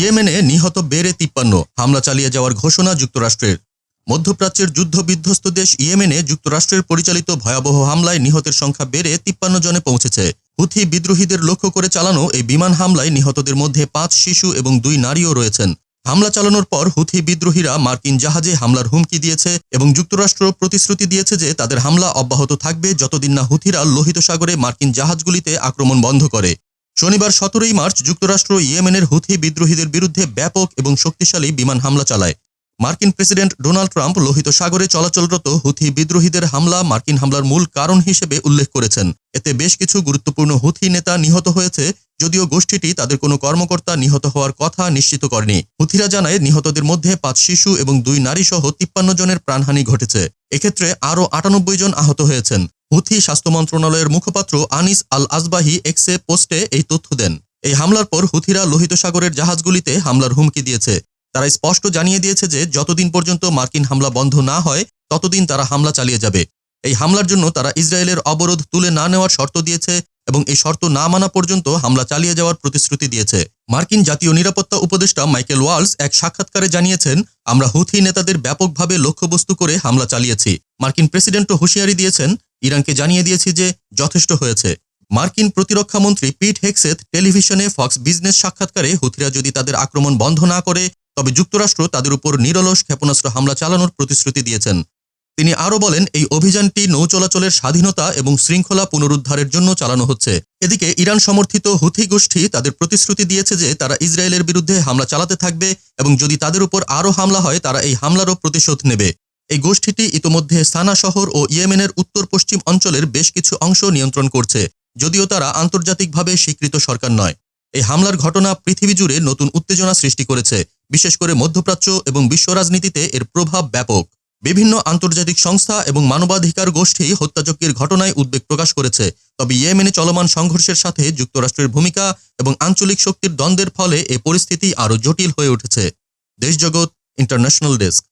ইয়েমেনে নিহত বেড়ে তিপ্পান্ন, হামলা চালিয়ে যাওয়ার ঘোষণা যুক্তরাষ্ট্রের। মধ্যপ্রাচ্যের যুদ্ধ বিধ্বস্ত দেশ ইয়েমেনে যুক্তরাষ্ট্রের পরিচালিত ভয়াবহ হামলায় নিহতের সংখ্যা বেড়ে তিপ্পান্ন জনে পৌঁছেছে। হুথি বিদ্রোহীদের লক্ষ্য করে চালানো এই বিমান হামলায় নিহতদের মধ্যে পাঁচ শিশু এবং দুই নারীও রয়েছেন। হামলা চালানোর পর হুথি বিদ্রোহীরা মার্কিন জাহাজে হামলার হুমকি দিয়েছে এবং যুক্তরাষ্ট্র প্রতিশ্রুতি দিয়েছে যে তাদের হামলা অব্যাহত থাকবে যতদিন না হুথিরা লোহিত সাগরে মার্কিন জাহাজগুলিতে আক্রমণ বন্ধ করে। শনিবার সতেরোই মার্চ যুক্তরাষ্ট্র ইয়েমেনের হুথি বিদ্রোহীদের বিরুদ্ধে ব্যাপক এবং শক্তিশালী বিমান হামলা চালায়। মার্কিন প্রেসিডেন্ট ডোনাল্ড ট্রাম্প লোহিত সাগরে চলাচলরত হুথি বিদ্রোহীদের হামলা মার্কিন হামলার মূল কারণ হিসেবে উল্লেখ করেছেন। এতে বেশ কিছু গুরুত্বপূর্ণ হুথি নেতা নিহত হয়েছে, যদিও গোষ্ঠীটি তাদের কোনো কর্মকর্তা নিহত হওয়ার কথা নিশ্চিত করেনি। হুথিরা জানায়, নিহতদের মধ্যে পাঁচ শিশু এবং দুই নারী সহ তিপ্পান্ন জনের প্রাণহানি ঘটেছে। এক্ষেত্রে আরও আটানব্বই জন আহত হয়েছেন। হুথি স্বাস্থ্য মন্ত্রণালয়ের মুখপাত্র আনিস আল আজবাহি এক্সে পোস্টে এই তথ্য দেন। এই হামলার পর হুথিরা লোহিত সাগরের জাহাজগুলিতে হামলার হুমকি দিয়েছে। তারা স্পষ্ট জানিয়ে দিয়েছে যে, যতদিন পর্যন্ত মার্কিন হামলা বন্ধ না হয়, ততদিন তারা হামলা চালিয়ে যাবে। এই হামলার জন্য তারা ইসরায়েলের অবরোধ তুলে না নেওয়ার শর্ত দিয়েছে এবং এই শর্ত না মানা পর্যন্ত হামলা চালিয়ে যাওয়ার প্রতিশ্রুতি দিয়েছে। মার্কিন জাতীয় নিরাপত্তা উপদেষ্টা মাইকেল ওয়ালস এক সাক্ষাৎকারে জানিয়েছেন, আমরা হুথি নেতাদের ব্যাপকভাবে লক্ষ্যবস্তু করে হামলা চালিয়েছি। মার্কিন প্রেসিডেন্টও হুঁশিয়ারি দিয়েছেন ইরানকে জানিয়ে দিয়েছি যে যথেষ্ট হয়েছে। মার্কিন প্রতিরক্ষা মন্ত্রী পিট হেক্সেথ টেলিভিশনে ফক্স বিজনেস সাক্ষাৎকারে হুথিরা যদি তাদের আক্রমণ বন্ধ না করে, তবে যুক্তরাষ্ট্র তাদের উপর নিরলস ক্ষেপণাস্ত্র হামলা চালানোর প্রতিশ্রুতি দিয়েছেন। তিনি আরও বলেন, এই অভিযানটি নৌ চলাচলের স্বাধীনতা এবং শৃঙ্খলা পুনরুদ্ধারের জন্য চালানো হচ্ছে। এদিকে ইরান সমর্থিত হুথি গোষ্ঠী তাদের প্রতিশ্রুতি দিয়েছে যে তারা ইসরায়েলের বিরুদ্ধে হামলা চালাতে থাকবে এবং যদি তাদের উপর আরও হামলা হয়, তারা এই হামলারও প্রতিশোধ নেবে। এই গোষ্ঠীটি ইতোমধ্যে সানা শহর ও ইয়েমেনের উত্তর পশ্চিম অঞ্চলের বেশ কিছু অংশ নিয়ন্ত্রণ করছে, যদিও তারা আন্তর্জাতিকভাবে স্বীকৃত সরকার নয়। এই হামলার ঘটনা পৃথিবী জুড়ে নতুন উত্তেজনা সৃষ্টি করেছে, বিশেষ করে মধ্যপ্রাচ্য এবং বিশ্ব রাজনীতিতে এর প্রভাব ব্যাপক। বিভিন্ন আন্তর্জাতিক সংস্থা এবং মানবাধিকার গোষ্ঠী হত্যাযজ্ঞের ঘটনায় উদ্বেগ প্রকাশ করেছে, তবে ইয়েমেনে চলমান সংঘর্ষের সাথে যুক্তরাষ্ট্রের ভূমিকা এবং আঞ্চলিক শক্তির দ্বন্দ্বের ফলে এ পরিস্থিতি আরও জটিল হয়ে উঠেছে। দেশজগৎ ইন্টারন্যাশনাল ডেস্ক।